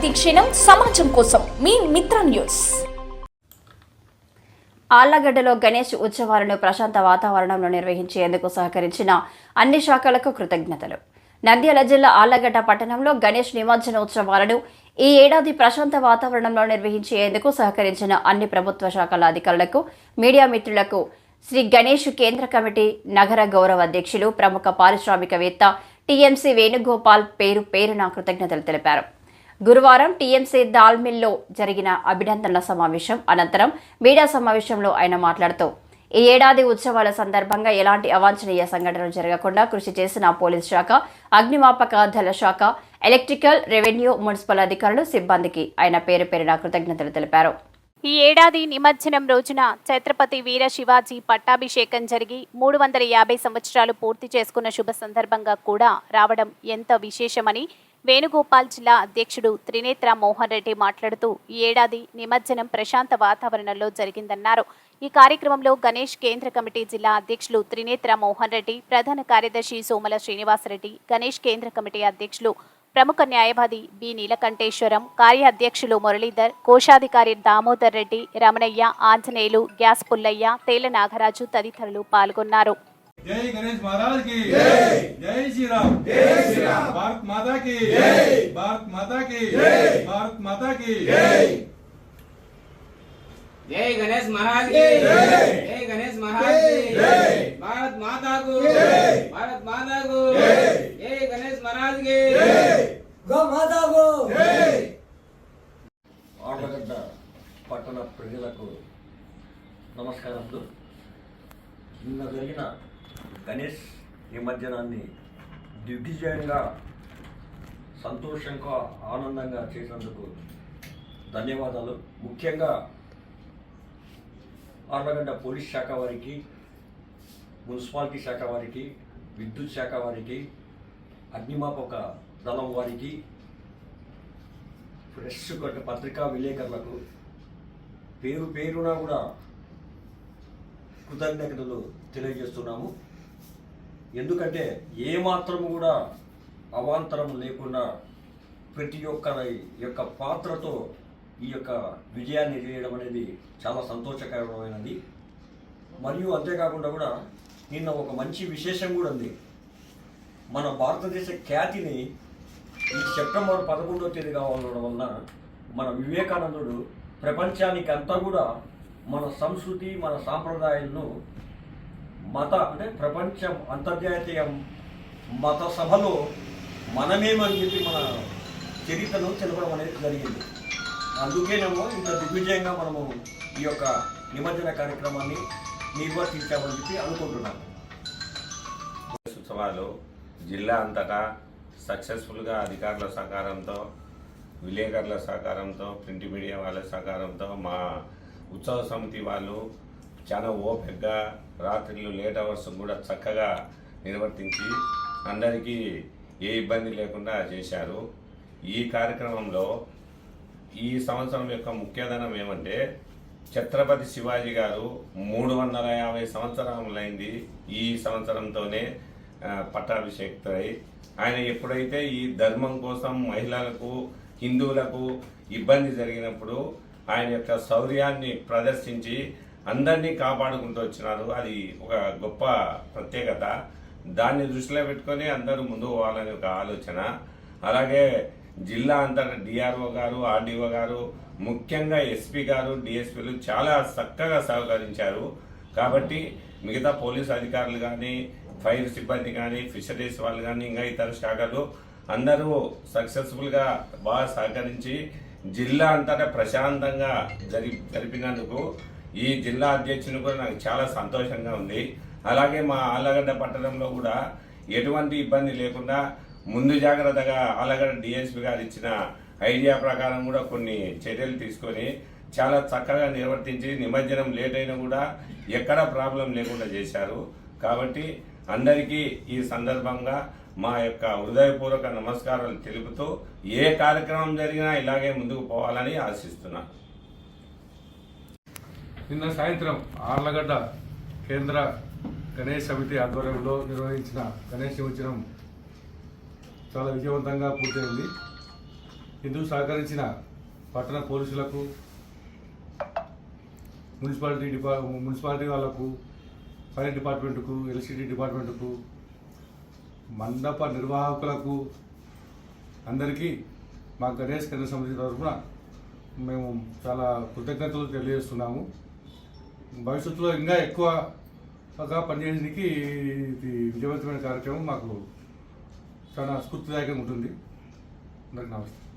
ప్రతిక్షణం సమాజం కోసం మీ మిత్ర న్యూస్. ఆళ్ళగడ్డలో గణేష్ ఉత్సవాలను ప్రశాంత వాతావరణంలో నిర్వహించేందుకు సహకరించిన అన్ని శాఖలకు కృతజ్ఞతలు. నంద్యాల జిల్లా ఆళ్ళగడ్డ పట్టణంలో గణేష్ నిమజ్జన ఉత్సవాలను ఈ ఏడాది ప్రశాంత వాతావరణంలో నిర్వహించేందుకు సహకరించిన అన్ని ప్రభుత్వ శాఖల అధికారులకు మీడియా మిత్రులకు శ్రీ గణేష్ కేంద్ర కమిటీ నగర గౌరవ అధ్యక్షులు ప్రముఖ పారిశ్రామికవేత్త టీఎంసీ వేణుగోపాల్ పేరు పేరున కృతజ్ఞతలు తెలిపారు. గురువారం టీఎంసీ దాల్మిల్లో జరిగిన అభినందనల సమావేశం అనంతరం మీడియా సమావేశంలో ఆయన మాట్లాడుతూ ఈ ఏడాది ఉత్సవాల సందర్భంగా ఎలాంటి అవాంఛనీయ సంఘటనలు జరగకుండా కృషి చేసిన పోలీస్ శాఖ అగ్నిమాపక దళ శాఖ ఎలక్ట్రికల్ రెవెన్యూ మున్సిపల్ అధికారులు సిబ్బందికి ఆయన పేరు పేరిన కృతజ్ఞతలు తెలిపారు. ఈ ఏడాది నిమజ్జనం రోజున ఛత్రపతి వీర శివాజీ పట్టాభిషేకం జరిగి మూడు వందల యాభై సంవత్సరాలు పూర్తి చేసుకున్న శుభ సందర్భంగా కూడా రావడం ఎంత విశేషమని వేణుగోపాల్ జిల్లా అధ్యక్షుడు త్రినేత్ర మోహన్ రెడ్డి మాట్లాడుతూ ఈ ఏడాది నిమజ్జనం ప్రశాంత వాతావరణంలో జరిగిందన్నారు. ఈ కార్యక్రమంలో గణేష్ కేంద్ర కమిటీ జిల్లా అధ్యక్షులు త్రినేత్ర మోహన్ రెడ్డి ప్రధాన కార్యదర్శి సోమల శ్రీనివాసరెడ్డి గణేష్ కేంద్ర కమిటీ అధ్యక్షులు ప్రముఖ న్యాయవాది బి. నీలకంఠేశ్వరం కార్యాధ్యక్షులు మురళీధర్ కోశాధికారి దామోదర్ రెడ్డి రమణయ్య ఆంజనేయులు గ్యాస్ పుల్లయ్య తేల నాగరాజు తదితరులు పాల్గొన్నారు. జై గణేష్ మహారాజ్కి. జై. శ్రీరామ్. భారత్ మాతా కి. భారత్ మాతా కి. భారత్ మాతా కి. జై. గణేష్ మహారాజ్ జై. గణేష్ మహారాజ్ భారత్ మాతాకు భారత్ మాతాకు జై. గణేష్ మహారాజ్ గో మాతాకు ఆండగడ్డ పట్టణ ప్రజలకు నమస్కారం. నిన్న జరిగిన గణేష్ నిమజ్జనాన్ని దిగ్విజయంగా సంతోషంగా ఆనందంగా చేసినందుకు ధన్యవాదాలు. ముఖ్యంగా ఆళ్ళగడ్డ పోలీస్ శాఖ వారికి మున్సిపాలిటీ శాఖ వారికి విద్యుత్ శాఖ వారికి అగ్నిమాపక దళం వారికి ప్రెస్ కొట్ట పత్రికా విలేకరులకు పేరు పేరున కూడా కృతజ్ఞతలు తెలియజేస్తున్నాము. ఎందుకంటే ఏమాత్రం కూడా అవాంతరం లేకుండా ప్రతి ఒక్క యొక్క పాత్రతో ఈ యొక్క విజయాన్ని చేయడం అనేది చాలా సంతోషకరమైనది. మరియు అంతేకాకుండా కూడా నిన్న ఒక మంచి విశేషం కూడా ఉంది. మన భారతదేశ ఖ్యాతిని ఈ సెప్టెంబర్ పదకొండవ తేదీ కావడం వలన మన వివేకానందుడు ప్రపంచానికి అంతా కూడా మన సంస్కృతి మన సాంప్రదాయాలను మత అంటే ప్రపంచం అంతర్జాతీయ మత సభలో మనమేమని చెప్పి మన చరిత్రను తెలపడం అనేది జరిగింది. అందుకేనేమో ఇంత దిగ్విజయంగా మనము ఈ యొక్క నిమజ్జన కార్యక్రమాన్ని నిర్వర్తించామని చెప్పి అనుకుంటున్నాను ఉత్సవాలు జిల్లా అంతటా సక్సెస్ఫుల్గా అధికారుల సహకారంతో విలేకరుల సహకారంతో ప్రింట్ మీడియా వాళ్ళ సహకారంతో మా ఉత్సవ సమితి వాళ్ళు చాలా ఓపికగా రాత్రిళ్ళు లేట్ అవర్స్ కూడా చక్కగా నిర్వర్తించి అందరికీ ఏ ఇబ్బంది లేకుండా చేశారు. ఈ కార్యక్రమంలో ఈ సంవత్సరం యొక్క ముఖ్యధనం ఏమంటే ఛత్రపతి శివాజీ గారు మూడు వందల యాభై సంవత్సరములైంది ఈ సంవత్సరంతోనే ఆ, ఆయన ఎప్పుడైతే ఈ ధర్మం కోసం మహిళలకు హిందువులకు ఇబ్బంది జరిగినప్పుడు ఆయన యొక్క శౌర్యాన్ని ప్రదర్శించి అందరినీ కాపాడుకుంటూ వచ్చినారు. అది ఒక గొప్ప ప్రత్యేకత. దాన్ని దృష్టిలో పెట్టుకొని అందరూ ముందుకు పోవాలని ఒక ఆలోచన. అలాగే జిల్లా అంతటా డిఆర్ఓ గారు ఆర్డీఓ గారు ముఖ్యంగా ఎస్పీ గారు డిఎస్పీలు చాలా చక్కగా సహకరించారు. కాబట్టి మిగతా పోలీస్ అధికారులు కానీ ఫైర్ సిబ్బంది కానీ ఫిషరీస్ వాళ్ళు కానీ ఇంకా ఇతర శాఖలు అందరూ సక్సెస్ఫుల్గా బాగా సహకరించి జిల్లా అంతటా ప్రశాంతంగా జరి జరిపినందుకు ఈ జిల్లా అధ్యక్షుని కూడా నాకు చాలా సంతోషంగా ఉంది. అలాగే మా ఆళ్ళగడ్డ పట్టణంలో కూడా ఎటువంటి ఇబ్బంది లేకుండా ముందు జాగ్రత్తగా ఆళ్ళగడ్డ డిఎస్పీ గారు ఇచ్చిన ఐడియా ప్రకారం కూడా కొన్ని చర్యలు తీసుకొని చాలా చక్కగా నిర్వర్తించి నిమజ్జనం లేట్ అయినా కూడా ఎక్కడా ప్రాబ్లం లేకుండా చేశారు. కాబట్టి అందరికీ ఈ సందర్భంగా మా యొక్క హృదయపూర్వక నమస్కారాలు తెలుపుతూ ఏ కార్యక్రమం జరిగినా ఇలాగే ముందుకు పోవాలని ఆశిస్తున్నాను నిన్న సాయంత్రం ఆర్లగడ్డ కేంద్ర గణేష్ సమితి ఆధ్వర్యంలో నిర్వహించిన గణేష్ నిమజ్జనం చాలా విజయవంతంగా పూర్తయింది. ఇందుకు సహకరించిన పట్టణ పోలీసులకు మున్సిపాలిటీ డిపా మున్సిపాలిటీ వాళ్ళకు ఫైర్ డిపార్ట్మెంట్కు ఎలక్ట్రిసిటీ డిపార్ట్మెంట్కు మండప నిర్వాహకులకు అందరికీ మా గణేష్ కేంద్ర సమితి తరఫున మేము చాలా కృతజ్ఞతలు తెలియజేస్తున్నాము. భవిష్యత్తులో ఇంకా ఎక్కువగా పనిచేయడానికి ఇది విజయవంతమైన కార్యక్రమం మాకు చాలా స్ఫూర్తిదాయకంగా ఉంటుంది. అందరికి నమస్తే.